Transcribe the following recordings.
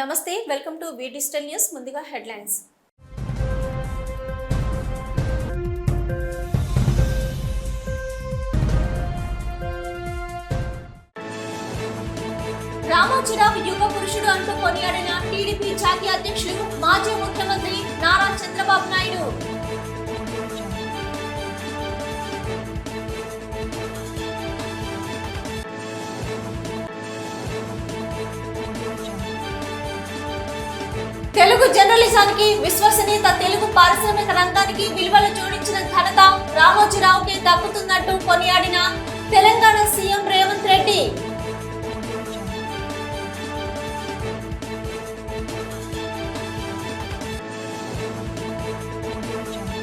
నమస్తే welcome to V digital news ముందుగా headlines. Ramoji Rao యుగ పురుషుడు అంటూ కొనియాడిన టీడీపీ జాతీయ అధ్యక్షులు మాజీ ముఖ్యమంత్రి నారా చంద్రబాబు నాయుడు. తెలుగు జర్నలిజానికి విశ్వసనీయత తెలుగు పారిశ్రామిక రంగానికి విలువలు జోడించిన ఘనత రామోజీరావుకి దక్కుతున్నట్టు కొనియాడిన Telangana CM Revanth Reddy.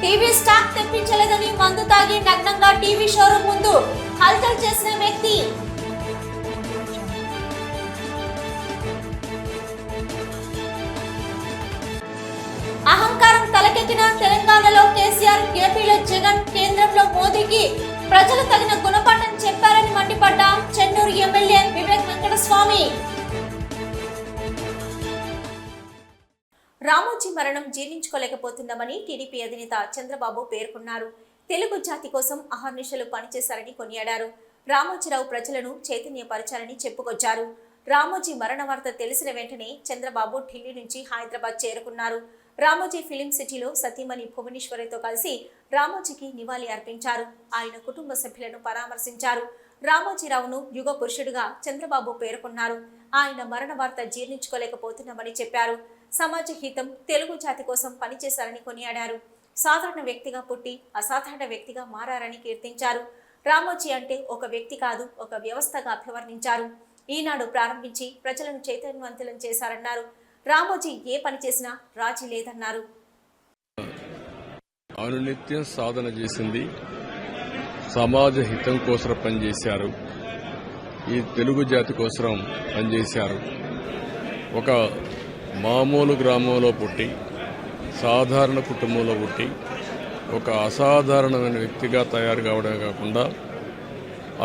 TV stock తెప్పించలేదని మందు తాగి నగ్నంగా టీవీ షోరూమ్ ముందు హల్చల్ చేసిన వ్యక్తి. అహంకారం తెలంగాణలో కేసీఆర్ ఏపీలో జగన్ కేంద్రంలో మోదీకి ప్రజలు తగిన గుణపాఠం చెప్పారని మండిపడ్డ చెన్నూరు ఎమ్మెల్యే వివేక్ వెంకటస్వామి. రామోజీ మరణం జీర్ణించుకోలేకపోతున్నామని టీడీపీ అధినేత చంద్రబాబు పేర్కొన్నారు. తెలుగు జాతి కోసం అహర్నిశలు పనిచేశారని కొనియాడారు. రామోజీరావు ప్రజలను చైతన్యపరచారని చెప్పుకొచ్చారు. రామోజీ మరణ వార్త తెలిసిన వెంటనే చంద్రబాబు ఢిల్లీ నుంచి హైదరాబాద్ చేరుకున్నారు. రామోజీ ఫిలిం సిటీలో సతీమణి భువనేశ్వరితో కలిసి రామోజీకి నివాళి అర్పించారు. ఆయన కుటుంబ సభ్యులను పరామర్శించారు. రామోజీరావును యుగ పురుషుడిగా చంద్రబాబు పేర్కొన్నారు. ఆయన మరణ వార్త జీర్ణించుకోలేకపోతున్నామని చెప్పారు. సమాజ హితం తెలుగు జాతి కోసం పనిచేశారని కొనియాడారు. సాధారణ వ్యక్తిగా పుట్టి అసాధారణ వ్యక్తిగా మారారని కీర్తించారు. రామోజీ అంటే ఒక వ్యక్తి కాదు ఒక వ్యవస్థగా అభివర్ణించారు. ఈనాడు ప్రారంభించి ప్రజలను చైతన్యవంతులను చేశారన్నారు. రామోజీ ఏ పని చేసినా రాజీ లేదన్నారు. అనునిత్యం సాధన చేసింది. సమాజ హితం కోసం పనిచేశారు ఈ తెలుగు జాతి కోసం పనిచేశారు ఒక మామూలు గ్రామంలో పుట్టి సాధారణ కుటుంబంలో పుట్టి ఒక అసాధారణమైన వ్యక్తిగా తయారు కావడమే కాకుండా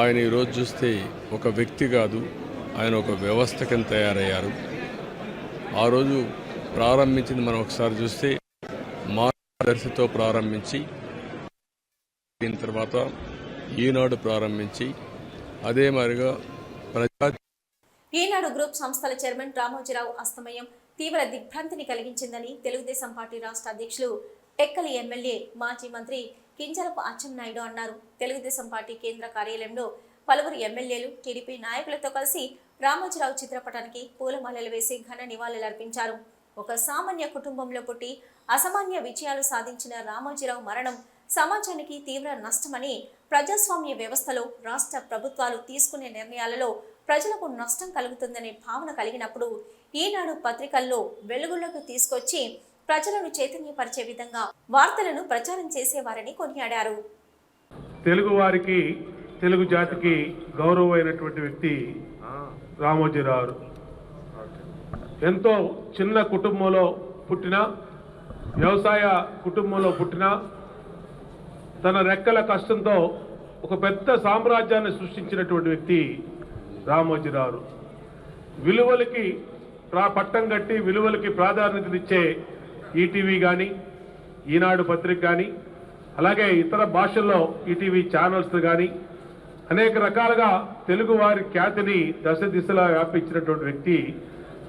ఆయన ఈరోజు చూస్తే ఒక వ్యక్తి కాదు ఆయన ఒక వ్యవస్థ కింద తయారయ్యారు. ఆ రోజు ప్రారంభించింది మనం ఒకసారి చూస్తే మార్గదర్శితో ప్రారంభించి దీని తర్వాత ఈనాడు ప్రారంభించి అదే మాదిరిగా ప్రజా ఈనాడు గ్రూప్ సంస్థల చైర్మన్ రామోజీరావు అస్తమయం తీవ్ర దిగ్భ్రాంతిని కలిగించిందని తెలుగుదేశం పార్టీ రాష్ట్ర అధ్యక్షులు టెక్కలి ఎమ్మెల్యే మాజీ మంత్రి కింజలపు అచ్చెన్నాయుడు అన్నారు. తెలుగుదేశం పార్టీ కేంద్ర కార్యాలయంలో పలువురు ఎమ్మెల్యేలు టీడీపీ నాయకులతో కలిసి రామోజీరావు చిత్రపటానికి పూలమాలలు వేసి ఘన నివాళులర్పించారు ఒక సామాన్య కుటుంబంలో పుట్టి అసామాన్య విజయాలు సాధించిన రామోజీరావు మరణం సమాజానికి తీవ్ర నష్టమని ప్రజాస్వామ్య వ్యవస్థలో రాష్ట్ర ప్రభుత్వాలు తీసుకునే నిర్ణయాలలో ప్రజలకు నష్టం కలుగుతుందనే భావన కలిగినప్పుడు ఈనాడు పత్రికల్లో వెలుగులోకి తీసుకొచ్చి ప్రజలను చైతన్యపరిచే విధంగా వార్తలను ప్రచారం చేసేవారని కొనియాడారు. తెలుగు వారికి తెలుగు జాతికి గౌరవమైనటువంటి వ్యక్తి రామోజీరావు. ఎంతో చిన్న కుటుంబంలో పుట్టిన వ్యవసాయ కుటుంబంలో పుట్టిన తన రెక్కల కష్టంతో ఒక పెద్ద సామ్రాజ్యాన్ని సృష్టించినటువంటి వ్యక్తి రామోజీరావు. విలువలకి ప్రా పట్టం కట్టి విలువలకి ప్రాధాన్యతనిచ్చే ఈటీవీ కానీ ఈనాడు పత్రిక కానీ అలాగే ఇతర భాషల్లో ఈటీవీ ఛానల్స్ కానీ అనేక రకాలుగా తెలుగు వారి ఖ్యాతిని దశ దిశలా వ్యాపించినటువంటి వ్యక్తి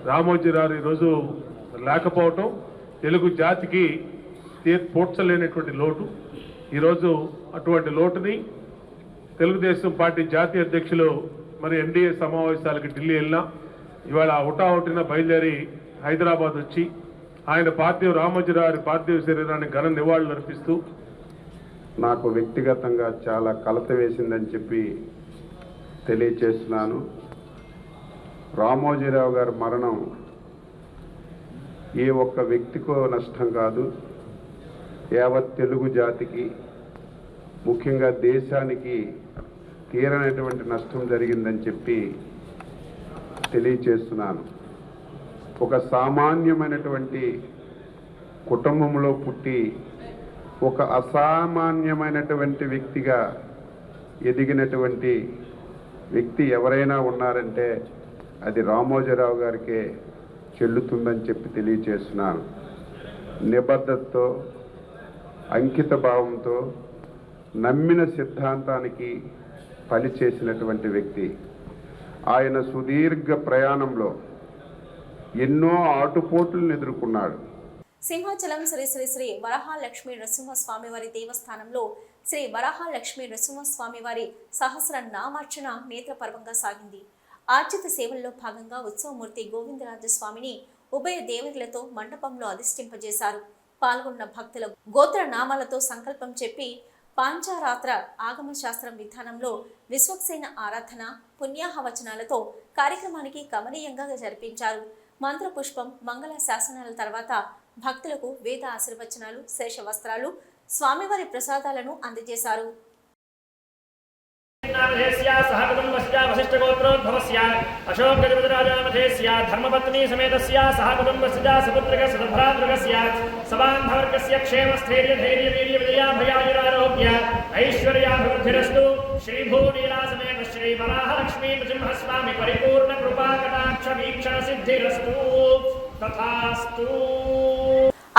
రామోజీరావు ఈరోజు లేకపోవటం తెలుగు జాతికి తీ- పూడ్చలేనటువంటి లోటు. ఈరోజు అటువంటి లోటుని తెలుగుదేశం పార్టీ జాతీయ అధ్యక్షులు మరి ఎన్డీఏ సమావేశాలకు ఢిల్లీ వెళ్ళినా ఇవాళ ఉటావుటిన బయలుదేరి హైదరాబాద్ వచ్చి ఆయన పార్థివ రామోజీరావు పార్థివ శరీరాన్ని ఘన నివాళులు అర్పిస్తూ నాకు వ్యక్తిగతంగా చాలా కలత వేసిందని చెప్పి తెలియచేస్తున్నాను. రామోజీరావు గారి మరణం ఏ ఒక్క వ్యక్తికో నష్టం కాదు. యావత్ తెలుగు జాతికి ముఖ్యంగా దేశానికి తీరనటువంటి నష్టం జరిగిందని చెప్పి తెలియచేస్తున్నాను. ఒక సామాన్యమైనటువంటి కుటుంబంలో పుట్టి ఒక అసామాన్యమైనటువంటి వ్యక్తిగా ఎదిగినటువంటి వ్యక్తి ఎవరైనా ఉన్నారంటే అది రామోజీరావు గారికే చెల్లుతుందని చెప్పి తెలియచేస్తున్నాను. నిబద్ధతతో అంకిత భావంతో నమ్మిన సిద్ధాంతానికి పనిచేసినటువంటి వ్యక్తి. ఆయన సుదీర్ఘ ప్రయాణంలో ఎన్నో ఆటుపోట్లను ఎదుర్కొన్నాడు. సింహాచలం శ్రీ శ్రీ శ్రీ వరహాలక్ష్మి నృసింహస్వామివారి దేవస్థానంలో శ్రీ వరహాలక్ష్మి నృసింహస్వామివారి సహస్ర నామార్చన నేత్రపర్వంగా సాగింది. ఆర్జిత సేవల్లో భాగంగా ఉత్సవమూర్తి గోవిందరాజ స్వామిని ఉభయ దేవతలతో మండపంలో అధిష్ఠింపజేశారు. పాల్గొన్న భక్తుల గోత్ర నామాలతో సంకల్పం చెప్పి పాంచారాత్ర ఆగమ శాస్త్రం విధానంలో విశ్వక్సేన ఆరాధన పుణ్యాహవచనాలతో కార్యక్రమానికి కమనీయంగా జరిపించారు. మంత్రపుష్పం మంగళ శాసనాల తర్వాత భక్తులకు వేద ఆశీర్వచనాలు శేష వస్త్రాలు స్వామివారి ప్రసాదాలను అందజేశారు. ధర్మపత్ని సమేత ఐశ్వర్యాభివృద్ధిరస్తు సమేత శ్రీ వరాహ నృసింహస్వామి పరిపూర్ణ కృపాకటాక్ష వీక్షణ సిద్ధిరస్తు.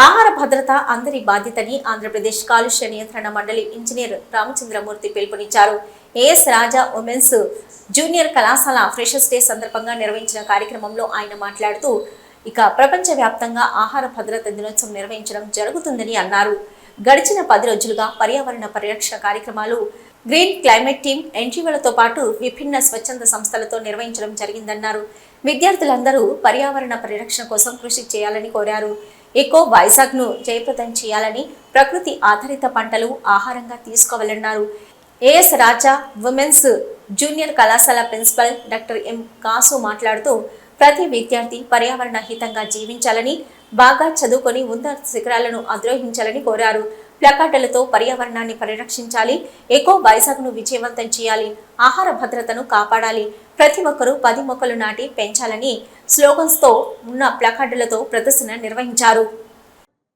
ఆహార భద్రత అందరి బాధ్యతని ఆంధ్రప్రదేశ్ కాలుష్య నియంత్రణ మండలి ఇంజనీర్ రామచంద్రమూర్తి పిలుపునిచ్చారు. ఏఎస్ రాజా ఉమెన్స్ జూనియర్ కళాశాల ఫ్రెషర్స్ డే సందర్భంగా నిర్వహించిన కార్యక్రమంలో ఆయన మాట్లాడుతూ ఇక ప్రపంచవ్యాప్తంగా ఆహార భద్రత దినోత్సవం నిర్వహించడం జరుగుతుందని అన్నారు. గడిచిన పది రోజులుగా పర్యావరణ పరిరక్షణ కార్యక్రమాలు గ్రీన్ క్లైమేట్ టీమ్ ఎన్జీఓలతో పాటు విభిన్న స్వచ్ఛంద సంస్థలతో నిర్వహించడం జరిగిందన్నారు. విద్యార్థులందరూ పర్యావరణ పరిరక్షణ కోసం కృషి చేయాలని కోరారు. ఎకో వైజాగ్ను జయప్రదం చేయాలని ప్రకృతి ఆధారిత పంటలు ఆహారంగా తీసుకోవాలన్నారు. ఏఎస్ రాజా ఉమెన్స్ జూనియర్ కళాశాల ప్రిన్సిపల్ డాక్టర్ ఎం కాసు మాట్లాడుతూ ప్రతి విద్యార్థి పర్యావరణ హితంగా జీవించాలని బాగా చదువుకొని ఉన్నత శిఖరాలను అధిరోహించాలని కోరారు. ప్లకార్డులతో పర్యావరణాన్ని పరిరక్షించాలి ఎకో వైజాగ్ను విజయవంతం చేయాలి ఆహార భద్రతను కాపాడాలి ప్రతి ఒక్కరూ పది మొక్కలు నాటి పెంచాలని స్లోగన్స్తో ఉన్న ప్లకార్డులతో ప్రదర్శన నిర్వహించారు.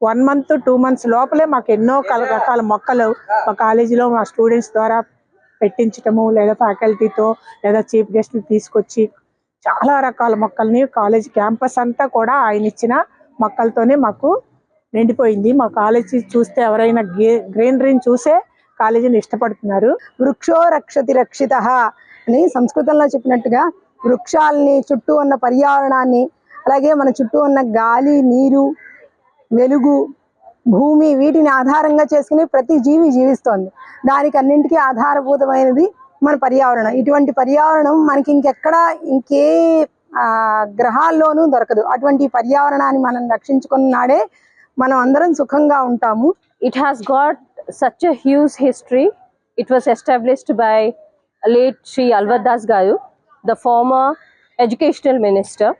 వన్ మంత్ టూ మంత్స్ లోపలే మాకు ఎన్నో కల- రకాల మొక్కలు మా కాలేజీలో మా స్టూడెంట్స్ ద్వారా పెట్టించటము లేదా ఫ్యాకల్టీతో లేదా చీఫ్ గెస్ట్ తీసుకొచ్చి చాలా రకాల మొక్కల్ని కాలేజ్ క్యాంపస్ అంతా కూడా ఆయన ఇచ్చిన మొక్కలతోనే మాకు నిండిపోయింది. మా కాలేజీ చూస్తే ఎవరైనా గ్రీనరీని చూసే కాలేజీని ఇష్టపడుతున్నారు. వృక్షో రక్షతి రక్షిత అని సంస్కృతంలో చెప్పినట్టుగా వృక్షాలని చుట్టూ ఉన్న పర్యావరణాన్ని అలాగే మన చుట్టూ ఉన్న గాలి నీరు వెలుగు భూమి వీటిని ఆధారంగా చేసుకుని ప్రతి జీవి జీవిస్తోంది. దానికి అన్నింటికీ ఆధారభూతమైనది మన పర్యావరణం. ఇటువంటి పర్యావరణం మనకి ఇంకెక్కడ ఇంకే గ్రహాల్లోనూ దొరకదు. అటువంటి పర్యావరణాన్ని మనం రక్షించుకున్న నాడే మనం అందరం సుఖంగా ఉంటాము. It has got such a history it was established by late Sri Alvadas Garu, the former educational minister.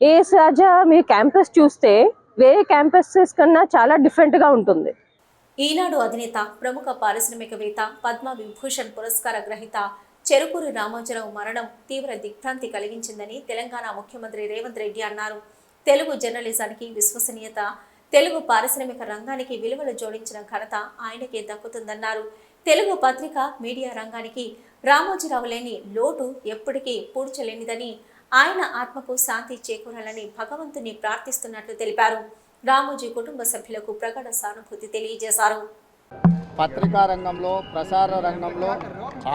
AS Raja me campus చూస్తే వేరే క్యాంపసెస్ కన్నా చాలా డిఫరెంట్గా ఉంటుంది. ఈనాడు అధినేత ప్రముఖ పారిశ్రామికవేత్త పద్మ విభూషణ్ పురస్కార గ్రహీత చెరుకూరి రామోజీరావు మరణం తీవ్ర దిగ్భ్రాంతి కలిగించిందని తెలంగాణ ముఖ్యమంత్రి రేవంత్ రెడ్డి అన్నారు. తెలుగు జర్నలిజానికి విశ్వసనీయత తెలుగు పారిశ్రామిక రంగానికి విలువలు జోడించిన ఘనత ఆయనకే దక్కుతుందన్నారు. తెలుగు పత్రిక మీడియా రంగానికి రామోజీరావు లేని లోటు ఎప్పటికీ పూడ్చలేనిదని ఆయన ఆత్మకు శాంతి చేకూరాలని భగవంతుని ప్రార్థిస్తున్నట్లు తెలిపారు. రామోజీ కుటుంబ సభ్యులకు ప్రగాఢ సానుభూతి తెలియజేశారు. పత్రికా రంగంలో ప్రసార రంగంలో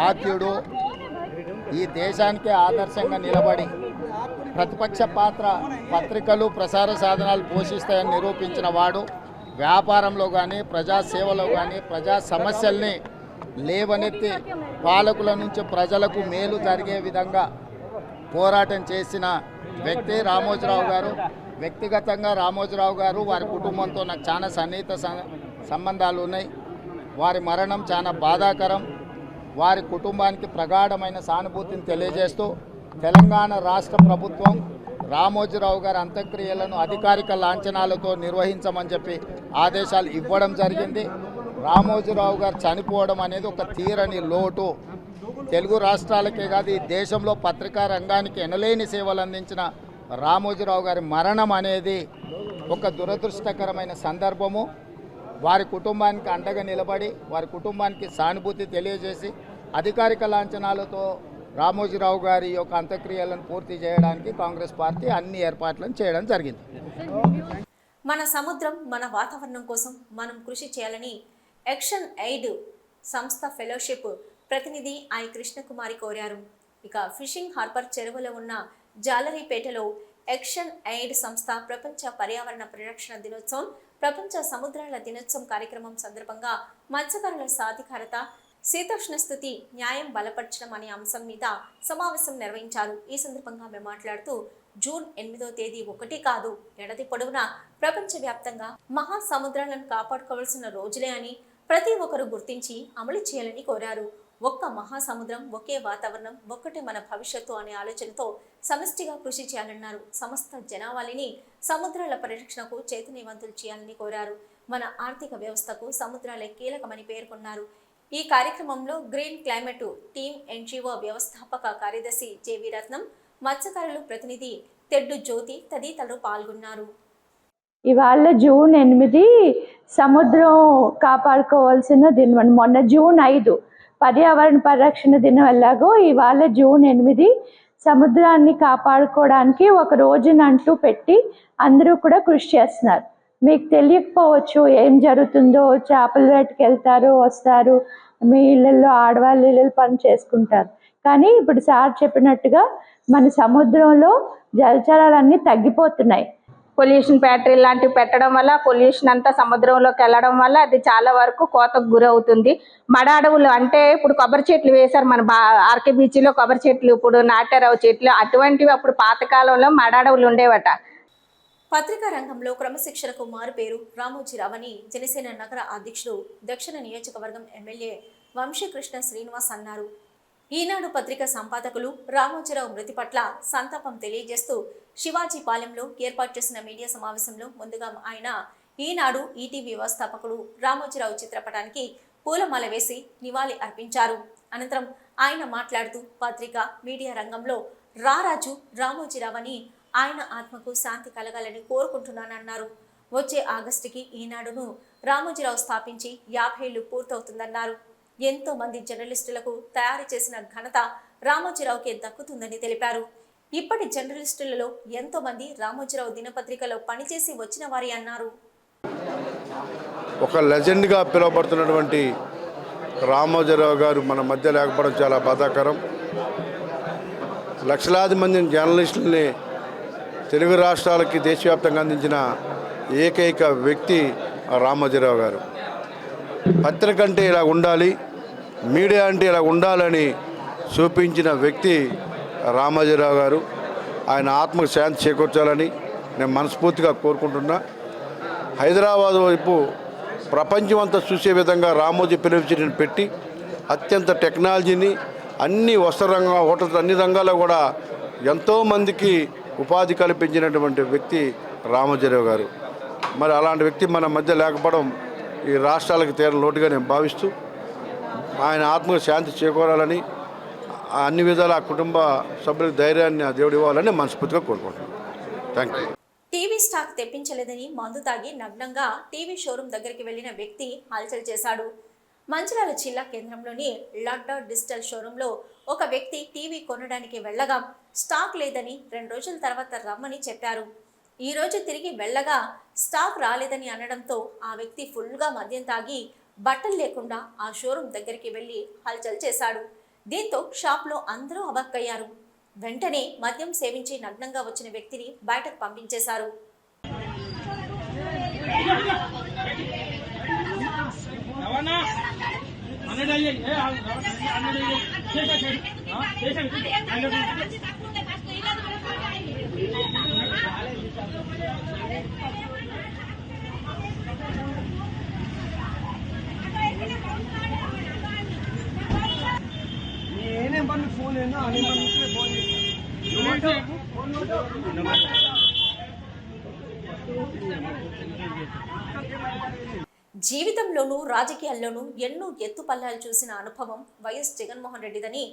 ఆద్యుడు ఈ దేశానికే ఆదర్శంగా నిలబడి ప్రతిపక్ష పాత్ర పత్రికలు ప్రసార సాధనాలు పోషిస్తాయని నిరూపించిన వాడు వ్యాపారంలో కానీ ప్రజాసేవలో కానీ ప్రజా సమస్యల్ని లేవనెత్తి పాలకుల నుంచి ప్రజలకు మేలు జరిగే విధంగా పోరాటం చేసిన వ్యక్తి రామోజీరావు గారు. వ్యక్తిగతంగా రామోజీరావు గారు వారి కుటుంబంతో నాకు చాలా సన్నిహిత సంబంధాలు ఉన్నాయి. వారి మరణం చాలా బాధాకరం. వారి కుటుంబానికి ప్రగాఢమైన సానుభూతిని తెలియజేస్తూ తెలంగాణ రాష్ట్ర ప్రభుత్వం రామోజీరావు గారి అంత్యక్రియలను అధికారిక లాంఛనాలతో నిర్వహించమని చెప్పి ఆదేశాలు ఇవ్వడం జరిగింది. రామోజీరావు గారు చనిపోవడం అనేది ఒక తీరని లోటు. తెలుగు రాష్ట్రాలకే కాదు ఈ దేశంలో పత్రికా రంగానికి ఎనలేని సేవలు అందించిన రామోజీరావు గారి మరణం అనేది ఒక దురదృష్టకరమైన సందర్భము. వారి కుటుంబానికి అండగా నిలబడి వారి కుటుంబానికి సానుభూతి తెలియజేసి అధికారిక లాంఛనాలతో రామోజీరావు గారి యొక్క అంత్యక్రియలను పూర్తి చేయడానికి కాంగ్రెస్ పార్టీ అన్ని ఏర్పాట్లను చేయడం జరిగింది. మన సముద్రం మన వాతావరణం కోసం మనం కృషి చేయాలని యాక్షన్ ఎయిడ్ సంస్థ ఫెలోషిప్ ప్రతినిధి ఐ కృష్ణకుమారి కోరారు. ఇక ఫిషింగ్ హార్బర్ చెరువులో ఉన్న జాలరీపేటలో యాక్షన్ ఎయిడ్ సంస్థ ప్రపంచ పర్యావరణ పరిరక్షణ దినోత్సవం ప్రపంచ సముద్రాల దినోత్సవం కార్యక్రమం సందర్భంగా మత్స్యకారుల సాధికారత శీతోష్ణ స్థితి న్యాయం బలపరచడం అనే అంశం మీద సమావేశం నిర్వహించారు. ఈ సందర్భంగా ఆమె మాట్లాడుతూ జూన్ ఎనిమిదో తేదీ ఒకటి కాదు ఎడది పొడవునా? ప్రపంచవ్యాప్తంగా మహాసముద్రాలను కాపాడుకోవాల్సిన రోజులే అని ప్రతి ఒక్కరూ గుర్తించి అమలు చేయాలని కోరారు. ఒక్క మహాసముద్రం ఒకే వాతావరణం ఒక్కటే మన భవిష్యత్తు అనే ఆలోచనతో సమిష్టిగా కృషి చేయాలన్నారు. సమస్త జనావాళిని సముద్రాల పరిరక్షణకు చైతన్యవంతులు చేయాలని కోరారు. మన ఆర్థిక వ్యవస్థకు సముద్రాలే కీలకమని పేర్కొన్నారు. ఈ కార్యక్రమంలో గ్రీన్ క్లైమేట్ టీమ్ ఎన్జిఓ వ్యవస్థాపక కార్యదర్శి జేవి రత్నం మత్స్యకారులు ప్రతినిధి తెడ్డు జ్యోతి తదితరులు పాల్గొన్నారు. ఇవాళ జూన్ ఎనిమిది సముద్రం కాపాడుకోవాల్సిన దినం మొన్న జూన్ ఐదు పర్యావరణ పరిరక్షణ దినం ఎలాగో ఇవాళ జూన్ ఎనిమిది సముద్రాన్ని కాపాడుకోవడానికి ఒక రోజునంటూ పెట్టి అందరూ కూడా కృషి చేస్తున్నారు. మీకు తెలియకపోవచ్చు ఏం జరుగుతుందో చేపల వేటకి వెళ్తారు వస్తారు మీ ఇళ్ళల్లో ఆడవాళ్ళు ఇళ్ళు పని చేసుకుంటారు. కానీ ఇప్పుడు సార్ చెప్పినట్టుగా మన సముద్రంలో జలచరాలన్నీ తగ్గిపోతున్నాయి. పొల్యూషన్ ఫ్యాక్టరీ లాంటివి పెట్టడం వల్ల పొల్యూషన్ అంతా సముద్రంలోకి వెళ్ళడం వల్ల అది చాలా వరకు కోతకు గురవుతుంది మడ అడవులు అంటే ఇప్పుడు కొబ్బరి చెట్లు వేశారు మన బా ఆర్కే బీచ్లో కొబ్బరి చెట్లు ఇప్పుడు నాటారావు చెట్లు అటువంటివి అప్పుడు పాతకాలంలో మడ అడవులు ఉండేవట. పత్రికా రంగంలో క్రమశిక్షణకు మారుపేరు రామోజీరావు అని జనసేన నగర అధ్యక్షుడు దక్షిణ నియోజకవర్గం ఎమ్మెల్యే వంశీకృష్ణ శ్రీనివాస్ అన్నారు. ఈనాడు పత్రిక సంపాదకులు రామోజీరావు మృతి పట్ల సంతాపం తెలియజేస్తూ శివాజీపాలెంలో ఏర్పాటు చేసిన మీడియా సమావేశంలో ముందుగా ఆయన ఈనాడు ఈటీవీ వ్యవస్థాపకుడు రామోజీరావు చిత్రపటానికి పూలమాల వేసి నివాళి అర్పించారు. అనంతరం ఆయన మాట్లాడుతూ పత్రిక మీడియా రంగంలో రారాజు రామోజీరావు అని ఆయన ఆత్మకు శాంతి కలగాలని కోరుకుంటున్నానన్నారు. వచ్చే ఆగస్టుకి ఈనాడును రామోజీరావు స్థాపించి యాభై ఏళ్ళు పూర్తవుతుందన్నారు. ఎంతో మంది జర్నలిస్టులకు తయారు చేసిన ఘనత రామోజీరావుకే దక్కుతుందని తెలిపారు. ఇప్పటి జర్నలిస్టులలో ఎంతో మంది రామోజీరావు దినపత్రికలో పనిచేసి వచ్చిన వారి అన్నారు. ఒక లెజెండ్గా పిలువబడుతున్నటువంటి రామోజీరావు గారు మన మధ్య లేకపోవడం చాలా బాధాకరం. లక్షలాది మంది జర్నలిస్టుల్ని తెలుగు రాష్ట్రాలకి దేశవ్యాప్తంగా అందించిన ఏకైక వ్యక్తి రామోజీరావు గారు. పత్రిక అంటే ఇలా ఉండాలి. మీడియా అంటే ఇలా ఉండాలని చూపించిన వ్యక్తి రామాజీరావు గారు. ఆయన ఆత్మకు శాంతి చేకూర్చాలని నేను మనస్ఫూర్తిగా కోరుకుంటున్నా. హైదరాబాద్ వైపు ప్రపంచం అంతా చూసే విధంగా రామోజీ టెలివిజన్ పెట్టి అత్యంత టెక్నాలజీని అన్ని వస్త్ర రంగం హోటల్స్ అన్ని రంగాల్లో కూడా ఎంతోమందికి ఉపాధి కల్పించినటువంటి వ్యక్తి రామోజీరావు గారు. మరి అలాంటి వ్యక్తి మన మధ్య లేకపోవడం ఈ రాష్ట్రాలకు తీరని లోటుగా నేను భావిస్తూ ఆయన ఆత్మకు శాంతి చేకూరాలని అన్ని విధాల ఆ కుటుంబ సభ్యులకు ధైర్యాన్ని ఆ దేవుడు ఇవ్వాలని మనస్ఫూర్తిగా కోరుకుంటున్నాను థ్యాంక్ యూ టీవీ స్టాక్ తెప్పించలేదని మందు తాగి నగ్నంగా టీవీ షోరూం దగ్గరికి వెళ్ళిన వ్యక్తి హల్చల్ చేశాడు. మంచిర్యాల జిల్లా కేంద్రంలోని లడ్డా డిజిటల్ షోరూంలో ఒక వ్యక్తి టీవీ కొనడానికి వెళ్ళగా స్టాక్ లేదని రెండు రోజుల తర్వాత రమ్మని చెప్పారు. ఈ రోజు తిరిగి వెళ్ళగా స్టాక్ రాలేదని అనడంతో ఆ వ్యక్తి ఫుల్గా మద్యం తాగి బట్టలు లేకుండా ఆ షోరూం దగ్గరికి వెళ్ళి హల్చల్ చేశాడు. దీంతో షాప్లో అందరూ అవాక్కయ్యారు. వెంటనే మద్యం సేవించి నగ్నంగా వచ్చిన వ్యక్తిని బయటకు పంపించేశారు. జీవితంలోనూ రాజకీయాల్లోనూ ఎన్నో ఎత్తుపల్లాలు చూసిన అనుభవం వైఎస్ జగన్మోహన్ రెడ్డిదని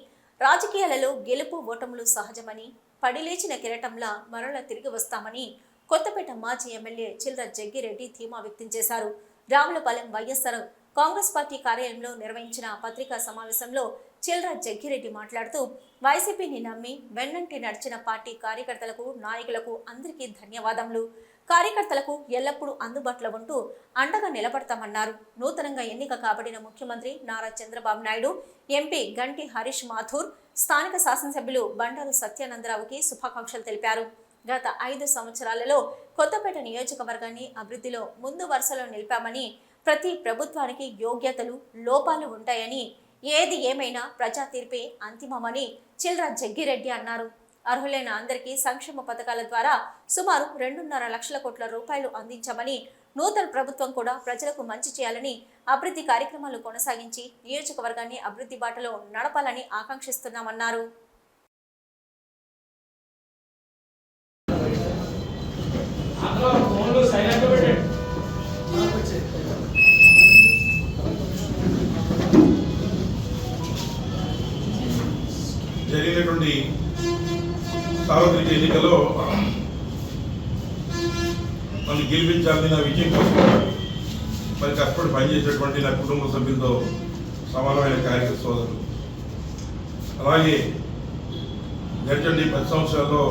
రాజకీయాలలో గెలుపు ఓటములు సహజమని పడిలేచిన కిరటంలా మరల తిరిగి వస్తామని కొత్తపేట మాజీ ఎమ్మెల్యే చిల్ర జగ్గిరెడ్డి ధీమా వ్యక్తం చేశారు. రావులపాలెం వైఎస్ఆర్ కాంగ్రెస్ పార్టీ కార్యాలయంలో నిర్వహించిన పత్రికా సమావేశంలో చిల్రా జగ్గిరెడ్డి మాట్లాడుతూ వైసీపీని నమ్మి వెన్నంటి నడిచిన పార్టీ కార్యకర్తలకు నాయకులకు అందరికీ ధన్యవాదములు. కార్యకర్తలకు ఎల్లప్పుడూ అందుబాటులో ఉంటూ అండగా నిలబడతామన్నారు. నూతనంగా ఎన్నిక కాబడిన ముఖ్యమంత్రి నారా చంద్రబాబు నాయుడు ఎంపీ గంటి హరీష్ మాథూర్ స్థానిక శాసనసభ్యులు బండారు సత్యానందరావుకి శుభాకాంక్షలు తెలిపారు. గత ఐదు సంవత్సరాలలో కొత్తపేట నియోజకవర్గాన్ని అభివృద్ధిలో ముందు వరుసలో నిలిపామని ప్రతి ప్రభుత్వానికి యోగ్యతలు లోపాలు ఉంటాయని ఏది ఏమైనా ప్రజా తీర్పే అంతిమమని చిల్ర జగ్గిరెడ్డి అన్నారు. అర్హులైన అందరికీ సంక్షేమ పథకాల ద్వారా సుమారు రెండున్నర లక్షల కోట్ల రూపాయలు అందించామని నూతన ప్రభుత్వం కూడా ప్రజలకు మంచి చేయాలని అభివృద్ధి కార్యక్రమాలు కొనసాగించి నియోజకవర్గాన్ని అభివృద్ధి బాటలో నడపాలని ఆకాంక్షిస్తున్నామన్నారు. ఎన్నికలో నన్ను గెలిపించాలని నా విజయం కోసం మరి కష్టపడి పనిచేసేటువంటి నా కుటుంబ సభ్యులతో సమానమైన కార్యకర్త సోదరులు. అలాగే గడిచండి పది సంవత్సరాల్లో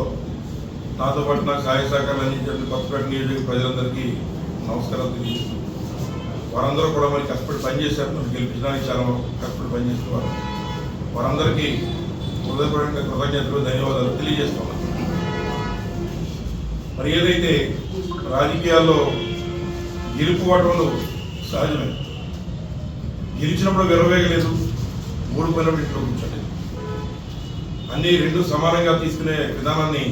నాతో పాటు నాకు సహాయ అందించే అందించిన కొత్తపేట నియోజక ప్రజలందరికీ నమస్కారాలు తెలియజేస్తున్నాను వారందరూ కూడా మరి కష్టపడి పనిచేశారు నన్ను గెలిపించడానికి చాలా కష్టపడి పనిచేస్తున్నారు. వారందరికీ హృదయపూర్వక కృతజ్ఞతలు ధన్యవాదాలు తెలియజేస్తున్నాను. మరి ఏదైతే రాజకీయాల్లో గెలుపు ఓటములు సహజమే గెలిచినప్పుడు విరవేయలేదు మూడు పనులు ఇంట్లో కూర్చోలేదు అన్ని రెండు సమానంగా తీసుకునే విధానాన్ని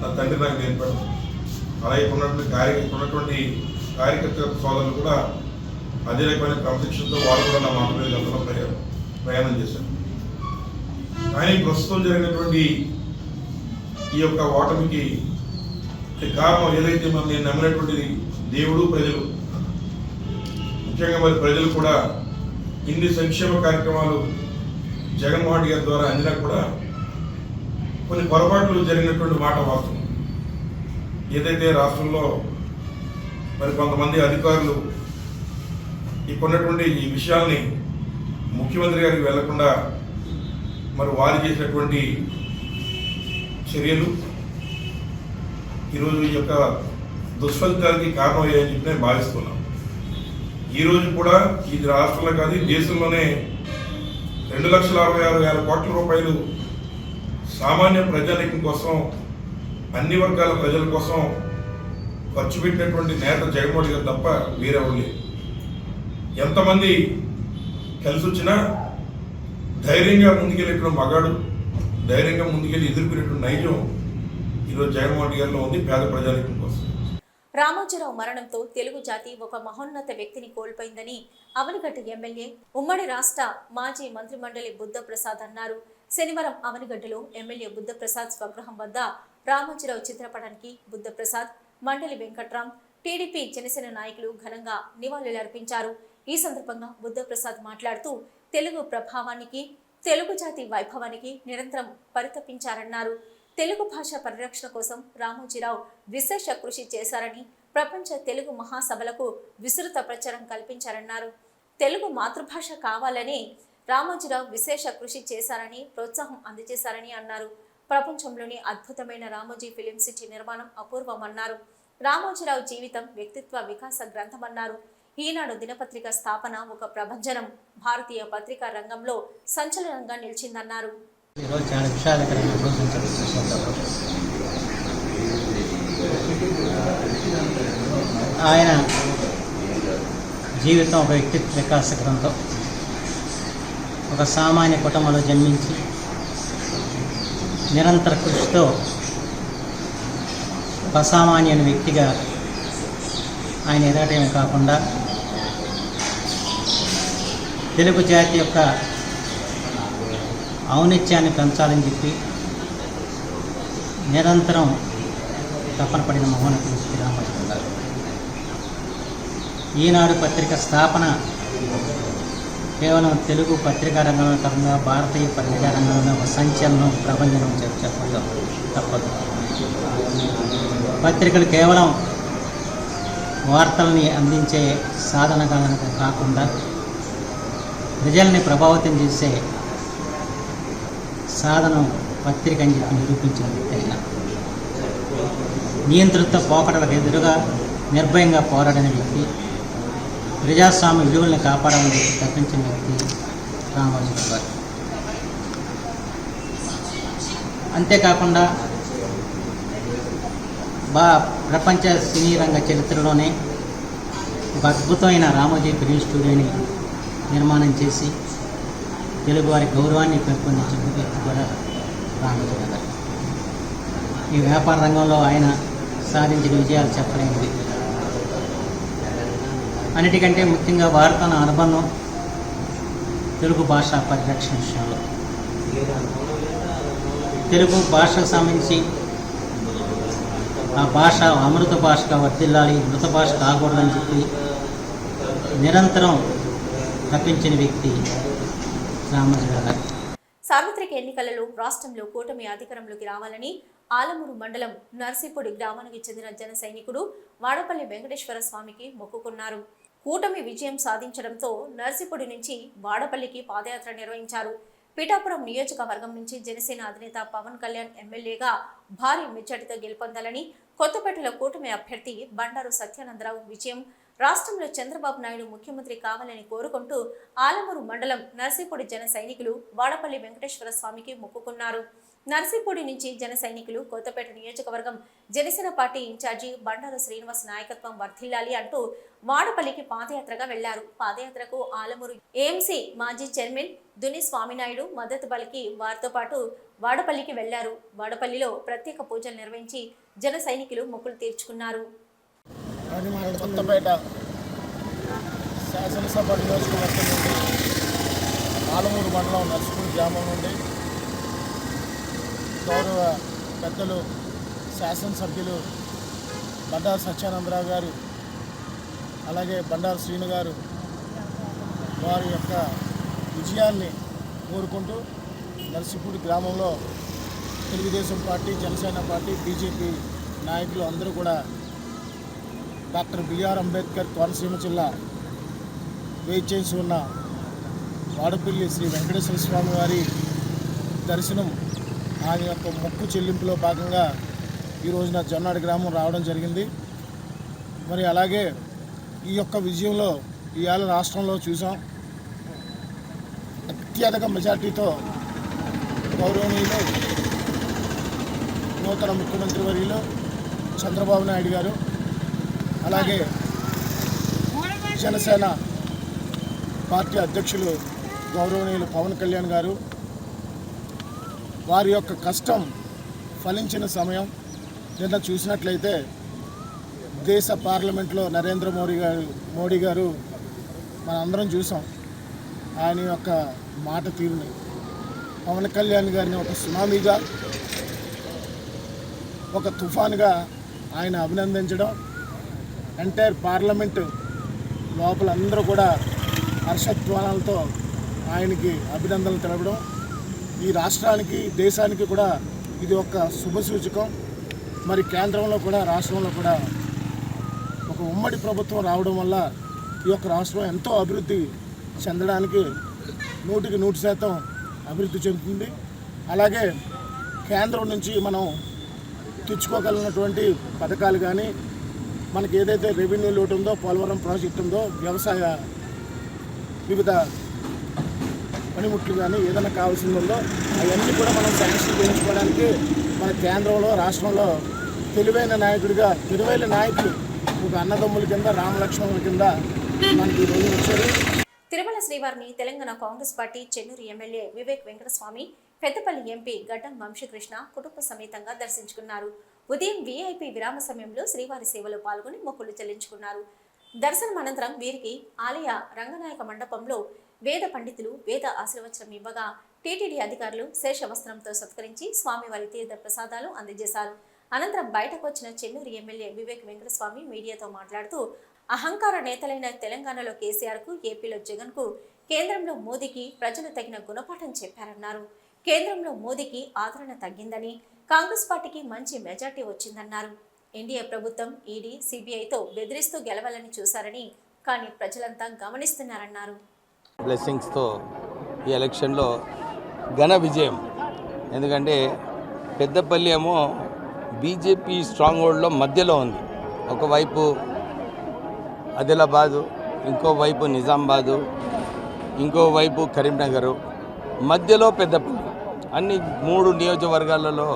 నా తండ్రి నాకు నేర్పాడు. అలాగే ఉన్నటువంటి కార్య ఉన్నటువంటి కార్యకర్త సోదరులు కూడా అదే రకమైన క్రమశిక్షణతో వాళ్ళు కూడా నా మాట మీద ప్రయాణం ప్రయాణం చేశారు. కానీ ప్రస్తుతం జరిగినటువంటి ఈ యొక్క ఓటమికి కారణం ఏదైతే మనం నేను నమ్మినటువంటిది దేవుడు ప్రజలు. ముఖ్యంగా మరి ప్రజలు కూడా ఇన్ని సంక్షేమ కార్యక్రమాలు జగన్మోహన్ గారి ద్వారా అందినా కూడా కొన్ని పొరపాట్లు జరిగినటువంటి మాట వాస్తవం. ఏదైతే రాష్ట్రంలో మరి కొంతమంది అధికారులు ఇప్పుడున్నటువంటి ఈ విషయాల్ని ముఖ్యమంత్రి గారికి వెళ్ళకుండా మరి వారు చేసినటువంటి చర్యలు ఈరోజు ఈ యొక్క దుష్ఫలితానికి కారణమయ్యాయని చెప్పి నేను భావిస్తున్నాను. ఈరోజు కూడా ఇది రాష్ట్రంలో కాదు దేశంలోనే రెండు లక్షల అరవై ఆరు వేల కోట్ల రూపాయలు సామాన్య ప్రజానికం కోసం అన్ని వర్గాల ప్రజల కోసం ఖర్చు పెట్టినటువంటి నేత జగన్మోహన్ గారు తప్ప వేరెవరు లేరు. ఎంతమంది కలిసి వచ్చినా ధైర్యంగా ముందుకెళ్ళేటువంటి మగాడు ధైర్యంగా ముందుకెళ్ళి ఎదుర్కొనేటువంటి నైజం ఈరోజు జగన్మోహన్ గారిలో ఉంది పేద ప్రజానికం కోసం. రామోజీరావు మరణంతో తెలుగు జాతి ఒక మహోన్నత వ్యక్తిని కోల్పోయిందని అవనిగడ్డ ఎమ్మెల్యే ఉమ్మడి రాష్ట్ర మాజీ మంత్రిమండలి బుద్ధప్రసాద్ అన్నారు. శనివారం అవనిగడ్డలో ఎమ్మెల్యే బుద్ధప్రసాద్ స్వగృహం వద్ద రామోజీరావు చిత్రపటానికి బుద్ధప్రసాద్ మండలి వెంకట్రాం టీడీపీ జనసేన నాయకులు ఘనంగా నివాళులర్పించారు ఈ సందర్భంగా బుద్ధప్రసాద్ మాట్లాడుతూ తెలుగు ప్రభావానికి తెలుగు జాతి వైభవానికి నిరంతరం పరితపించారన్నారు. తెలుగు భాష పరిరక్షణ కోసం రామోజీరావు విశేష కృషి చేశారని ప్రపంచ తెలుగు మహాసభలకు విస్తృత ప్రచారం కల్పించారన్నారు. తెలుగు మాతృభాష కావాలని రామోజీరావు విశేష కృషి చేశారని ప్రోత్సాహం అందజేశారని అన్నారు. ప్రపంచంలోని అద్భుతమైన రామోజీ ఫిలిం సిటీ నిర్మాణం అపూర్వమన్నారు. రామోజీరావు జీవితం వ్యక్తిత్వ వికాస గ్రంథమన్నారు. ఈనాడు దినపత్రిక స్థాపన ఒక ప్రభంజనం. భారతీయ పత్రికా రంగంలో సంచలనంగా నిలిచిందన్నారు ఈరోజు చాలా విషాదకరమైన రోజు చదువుకుంటారు ఆయన జీవితం ఒక వ్యక్తిత్వ వికాస గ్రంథం. ఒక సామాన్య కుటుంబంలో జన్మించి నిరంతర కృషితో ఒక వ్యక్తిగా ఆయన ఎదగటమే కాకుండా తెలుగు జాతి యొక్క ఔన్నత్యాన్ని పెంచాలని చెప్పి నిరంతరం తపన పడిన మహోన్నతులు శ్రీరామచంద్ర గారు. ఈనాడు పత్రిక స్థాపన కేవలం తెలుగు పత్రికా రంగంలో కాకుండా భారతీయ పత్రికా రంగంలో ఒక సంచలనం ప్రపంచం చెప్పడం తప్పదు. పత్రికలు కేవలం వార్తల్ని అందించే సాధనగా కాకుండా ప్రజల్ని ప్రభావితం చేసే సాధనం పత్రిక అని చెప్పి నిరూపించింది వ్యక్తి నియంత్రిత పోకడలకు ఎదురుగా నిర్భయంగా పోరాడని వ్యక్తి ప్రజాస్వామ్య విలువల్ని కాపాడమని తప్పించిన వ్యక్తి రామోజీ గారు. అంతేకాకుండా బా ప్రపంచ సినీ రంగ చరిత్రలోనే ఒక అద్భుతమైన రామోజీ ఫిలిం స్టూడియోని నిర్మాణం చేసి తెలుగువారి గౌరవాన్ని పెంపొందించిన వ్యక్తి కూడా రామోజీ గారు. ఈ వ్యాపార రంగంలో ఆయన సాధించిన విజయాలు చెప్పలేనివి. అన్నిటికంటే ముఖ్యంగా భారత అనుబంధం తెలుగు భాష పరిరక్షణ విషయంలో. తెలుగు భాషకు సంబంధించి ఆ భాష అమృత భాషగా వర్తిల్లాలి మృత భాష కాకూడదని చెప్పి నిరంతరం తప్పించిన వ్యక్తి రామోజీ గారు. సార్వత్రిక ఎన్నికలలో రాష్ట్రంలో కూటమి అధికారంలోకి రావాలని ఆలమూరు మండలం నర్సీపూడి గ్రామానికి చెందిన జన సైనికుడు వాడపల్లి వెంకటేశ్వర స్వామికి మొక్కుకున్నారు. కూటమి విజయం సాధించడంతో నర్సిపూడి నుంచి వాడపల్లికి పాదయాత్ర నిర్వహించారు. పిఠాపురం నియోజకవర్గం నుంచి జనసేన అధినేత పవన్ కళ్యాణ్ ఎమ్మెల్యేగా భారీ మెజార్టీతో గెలుపొందాలని కొత్తపేటలో కూటమి అభ్యర్థి బండారు సత్యానందరావు విజయం రాష్ట్రంలో చంద్రబాబు నాయుడు ముఖ్యమంత్రి కావాలని కోరుకుంటూ ఆలమూరు మండలం నర్సీపూడి జన సైనికులు వాడపల్లి వెంకటేశ్వర స్వామికి మొక్కుకున్నారు. నర్సీపూడి నుంచి జన సైనికులు కొత్తపేట నియోజకవర్గం జనసేన పార్టీ ఇన్ఛార్జి బండారు శ్రీనివాస్ నాయకత్వం వర్ధిల్లాలి అంటూ వాడపల్లికి పాదయాత్రగా వెళ్ళారు. పాదయాత్రకు ఆలమూరు ఏఎంసీ మాజీ చైర్మన్ దుని స్వామినాయుడు మద్దతు పలికి వారితో పాటు వాడపల్లికి వెళ్ళారు. వాడపల్లిలో ప్రత్యేక పూజలు నిర్వహించి జన సైనికులు మొక్కులు తీర్చుకున్నారు. కొత్తపేట శాసనసభ నియోజకవర్గం నుండి ఆలమూరు మండలం నర్సుపూర్ గ్రామం నుండి గౌరవ పెద్దలు శాసనసభ్యులు బండారు సత్యానందరావు గారు అలాగే బండారు శ్రీను గారు వారి యొక్క విజయాన్ని కోరుకుంటూ నర్సిపూడి గ్రామంలో Telugu Desam party Janasena party BJP నాయకులు అందరూ కూడా డాక్టర్ బిఆర్ అంబేద్కర్ కోనసీమ జిల్లా వెయిట్ చేసి ఉన్న వాడపల్లి శ్రీ వెంకటేశ్వర స్వామి వారి దర్శనం ఆయన యొక్క మొక్కు చెల్లింపులో భాగంగా ఈరోజు నా జొన్నాడు గ్రామం రావడం జరిగింది. మరి అలాగే ఈ యొక్క విజయంలో ఇవాళ రాష్ట్రంలో చూసాం. అత్యధిక మెజార్టీతో గౌరవనీయులు నూతన ముఖ్యమంత్రి వర్యులు చంద్రబాబు నాయుడు గారు అలాగే జనసేన పార్టీ అధ్యక్షులు గౌరవనీయులు పవన్ కళ్యాణ్ గారు వారి యొక్క కష్టం ఫలించిన సమయం. నిన్న చూసినట్లయితే దేశ పార్లమెంట్లో నరేంద్ర మోడీ గారు మోడీ గారు మనందరం చూసాం. ఆయన యొక్క మాట తీరుని. పవన్ కళ్యాణ్ గారిని ఒక సునామీగా ఒక తుఫాన్గా ఆయన అభినందించడం. ఎంటైర్ పార్లమెంట్ లోపల అందరూ కూడా హర్షధ్వానాలతో ఆయనకి అభినందనలు తెలపడం. ఈ రాష్ట్రానికి దేశానికి కూడా ఇది ఒక శుభ సూచకం. మరి కేంద్రంలో కూడా రాష్ట్రంలో కూడా ఒక ఉమ్మడి ప్రభుత్వం రావడం వల్ల ఈ యొక్క రాష్ట్రం ఎంతో అభివృద్ధి చెందడానికి నూటికి నూటి శాతం అభివృద్ధి చెందుతుంది. అలాగే కేంద్రం నుంచి మనం తెచ్చుకోగలిగినటువంటి పథకాలు కానీ మనకి ఏదైతే రెవెన్యూ లోటు ఉందో పోలవరం ప్రాజెక్ట్ ఉందో వ్యవసాయ వివిధ పనిముట్లు కానీ ఏదైనా కావాల్సింది ఉందో అవన్నీ కూడా మనం శాంక్షన్ చేయించుకోవడానికి మన కేంద్రంలో రాష్ట్రంలో తెలివైన నాయకుడిగా తెలివైన నాయకులు ఒక అన్నదమ్ముల కింద రామలక్ష్మణుల కింద మనకి రోజు వచ్చారు. తిరుమల శ్రీవారిని Telangana Congress party Chennur MLA Vivek Venkataswamy Peddapalli MP Gaddam Vamsi Krishna కుటుంబ సమేతంగా దర్శించుకున్నారు. ఉదయం వీఐపీ విరామ సమయంలో శ్రీవారి సేవలో పాల్గొని మొక్కులు చెల్లించుకున్నారు. దర్శనం అనంతరం వీరికి ఆలయ రంగనాయక మండపంలో వేద పండితులు వేద ఆశీర్వచనం ఇవ్వగా టీటీడీ అధికారులు శేషవస్త్రంతో సత్కరించి స్వామివారి తీర్థ ప్రసాదాలు అందజేశారు. అనంతరం బయటకు వచ్చిన చెన్నూరు ఎమ్మెల్యే వివేక్ వెంకటస్వామి మీడియాతో మాట్లాడుతూ అహంకార నేతలైన తెలంగాణలో కేసీఆర్కు ఏపీలో జగన్కు కేంద్రంలో మోదీకి ప్రజలు తగిన గుణపాఠం చెప్పారన్నారు. కేంద్రంలో మోదీకి ఆదరణ తగ్గిందని కాంగ్రెస్ పార్టీకి మంచి మెజార్టీ వచ్చిందన్నారు. ఎన్డీఏ ప్రభుత్వం ఈడీ సిబిఐతో బెదిరిస్తూ గెలవాలని చూశారని కానీ ప్రజలంతా గమనిస్తున్నారన్నారు. బ్లెస్సింగ్స్తో ఈ ఎలక్షన్లో ఘన విజయం. ఎందుకంటే పెద్దపల్లి ఏమో బీజేపీ స్ట్రాంగ్ హోల్డ్లో మధ్యలో ఉంది. ఒకవైపు ఆదిలాబాదు ఇంకోవైపు నిజామాబాదు ఇంకోవైపు కరీంనగరు మధ్యలో పెద్దపల్లి. అన్ని మూడు నియోజకవర్గాలలో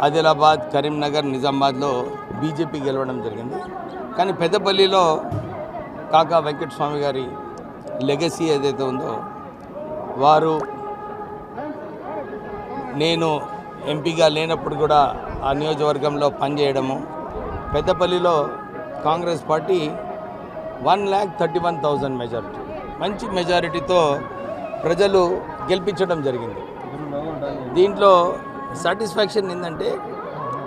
ఆదిలాబాద్ కరీంనగర్ నిజామాబాద్లో బీజేపీ గెలవడం జరిగింది. కానీ పెద్దపల్లిలో కాకా వెంకటస్వామి గారి లెగసీ ఏదైతే ఉందో వారు నేను ఎంపీగా లేనప్పుడు కూడా ఆ నియోజకవర్గంలో పనిచేయడము. పెద్దపల్లిలో Congress party one lakh thirty one thousand majority. మంచి మెజారిటీతో ప్రజలు గెలిపించడం జరిగింది. దీంట్లో సాటిస్ఫాక్షన్ ఏంటంటే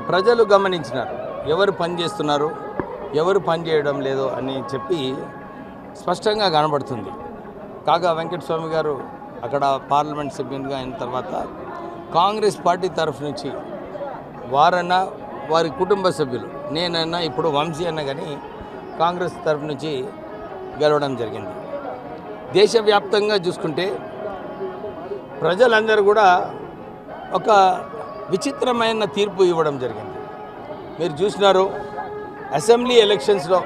ప్రజలు గమనించినారు. ఎవరు పని చేస్తున్నారు ఎవరు పని చేయడం లేదు అని చెప్పి స్పష్టంగా కనబడుతుంది. కాగా వెంకటస్వామి గారు అక్కడ పార్లమెంట్ సభ్యునిగా అయిన తర్వాత కాంగ్రెస్ పార్టీ తరఫు నుంచి వారన్నా వారి కుటుంబ సభ్యులు నేనన్నా ఇప్పుడు వంశీ అన్న కానీ కాంగ్రెస్ తరఫు నుంచి గెలవడం జరిగింది. దేశవ్యాప్తంగా చూసుకుంటే ప్రజలందరూ కూడా ఒక విచిత్రమైన తీర్పు ఇవ్వడం జరిగింది. మీరు చూసినారు అసెంబ్లీ ఎలక్షన్స్లో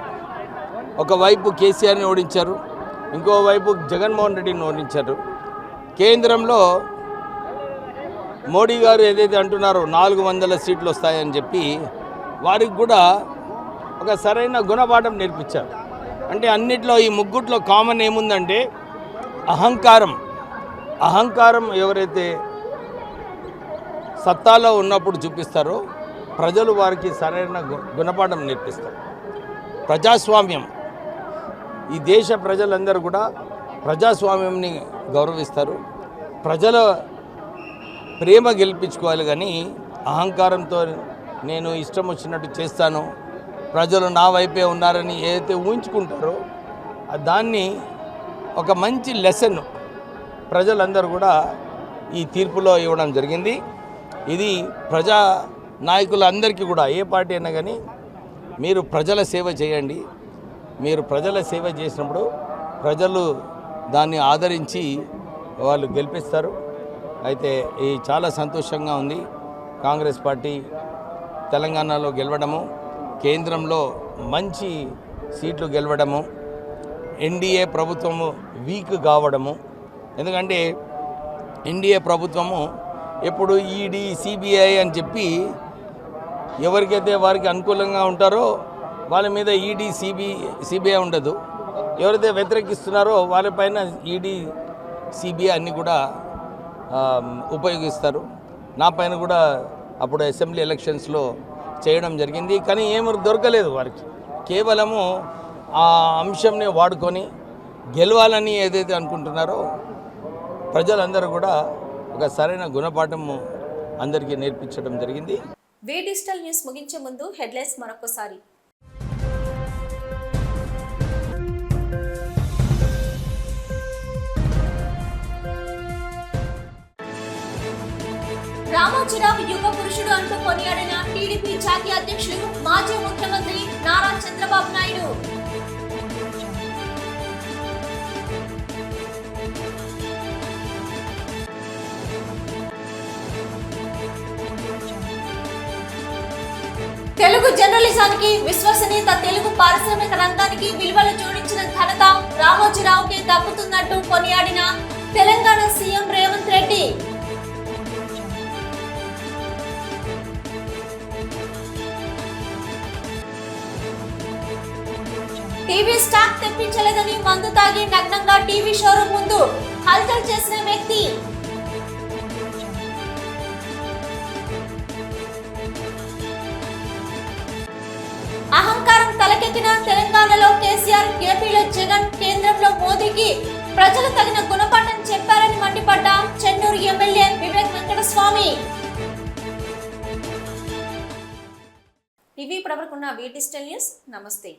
ఒకవైపు కేసీఆర్ని ఓడించారు ఇంకోవైపు జగన్మోహన్ రెడ్డిని ఓడించారు. కేంద్రంలో మోడీ గారు ఏదైతే అంటున్నారో నాలుగు వందల సీట్లు వస్తాయని చెప్పి వారికి కూడా ఒక సరైన గుణపాఠం నేర్పించారు. అంటే అన్నిట్లో ఈ ముగ్గుట్లో కామన్ ఏముందంటే అహంకారం. అహంకారం ఎవరైతే సత్తాలో ఉన్నప్పుడు చూపిస్తారో ప్రజలు వారికి సరైన గుణపాఠం నేర్పిస్తారు. ప్రజాస్వామ్యం. ఈ దేశ ప్రజలందరూ కూడా ప్రజాస్వామ్యంని గౌరవిస్తారు. ప్రజల ప్రేమ గెలిపించుకోవాలి కానీ అహంకారంతో నేను ఇష్టం వచ్చినట్టు చేస్తాను. ప్రజలు నా వైపే ఉన్నారని ఏదైతే ఊహించుకుంటారో దాన్ని ఒక మంచి లెసన్ ప్రజలందరూ కూడా ఈ తీర్పులో ఇవ్వడం జరిగింది. ఇది ప్రజా నాయకులందరికీ కూడా ఏ పార్టీ అయినా కానీ మీరు ప్రజల సేవ చేయండి. మీరు ప్రజల సేవ చేసినప్పుడు ప్రజలు దాన్ని ఆదరించి వాళ్ళు గెలిపిస్తారు. అయితే ఈ చాలా సంతోషంగా ఉంది. కాంగ్రెస్ పార్టీ తెలంగాణలో గెలవడము కేంద్రంలో మంచి సీట్లు గెలవడము ఎన్డీఏ ప్రభుత్వము వీక్ కావడము. ఎందుకంటే ఎన్డీఏ ప్రభుత్వము ఎప్పుడు ఈడీ సిబిఐ అని చెప్పి ఎవరికైతే వారికి అనుకూలంగా ఉంటారో వాళ్ళ మీద ఈడీ సిబి సిబిఐ ఉండదు. ఎవరైతే వ్యతిరేకిస్తున్నారో వాళ్ళపైన ఈడీ సిబిఐ అన్నీ కూడా ఉపయోగిస్తారు. నా పైన కూడా అప్పుడు అసెంబ్లీ ఎలక్షన్స్లో చేయడం జరిగింది. కానీ ఏమి దొరకలేదు వారికి. కేవలము ఆ అంశంని వాడుకొని గెలవాలని ఏదైతే అనుకుంటున్నారో ప్రజలందరూ కూడా ఒక సరైన గుణపాఠము అందరికీ నేర్పించడం జరిగింది. వే డిజిటల్ న్యూస్ ముగించే ముందు హెడ్లైన్స్ మరొకసారి. రామోజీరావు యుగ పురుషుడు అంటూ కొనియాడిన టీడీపీ జాతీయ అధ్యక్షులు మాజీ ముఖ్యమంత్రి నారా చంద్రబాబు నాయుడు. తెలుగు జర్నలిజానికి విశ్వసనీయత తెలుగు పారిశ్రామిక రంగానికి విలువలు జోడించిన ఘనత రామోజీరావుకి దక్కుతుందంటూ కొనియాడిన Telangana CM Revanth Reddy. TV stock తెప్పించలేదని మందు తాగి నగ్నంగా టీవీ షోరూమ్ ముందు హల్చల్ చేసిన వ్యక్తి. అహంకారం తలకెక్కిన తెలంగాణలో కేసీఆర్ ఏపీలో జగన్ కేంద్రంలో మోదీకి ప్రజలు తగిన గుణపాఠం చెప్పారని మండిపడ్డ చెన్నూరు ఎమ్మెల్యే వివేక్ వెంకటస్వామి. ఇవి ఇప్పటివరకున్న వీ డిజిటల్ న్యూస్. నమస్తే.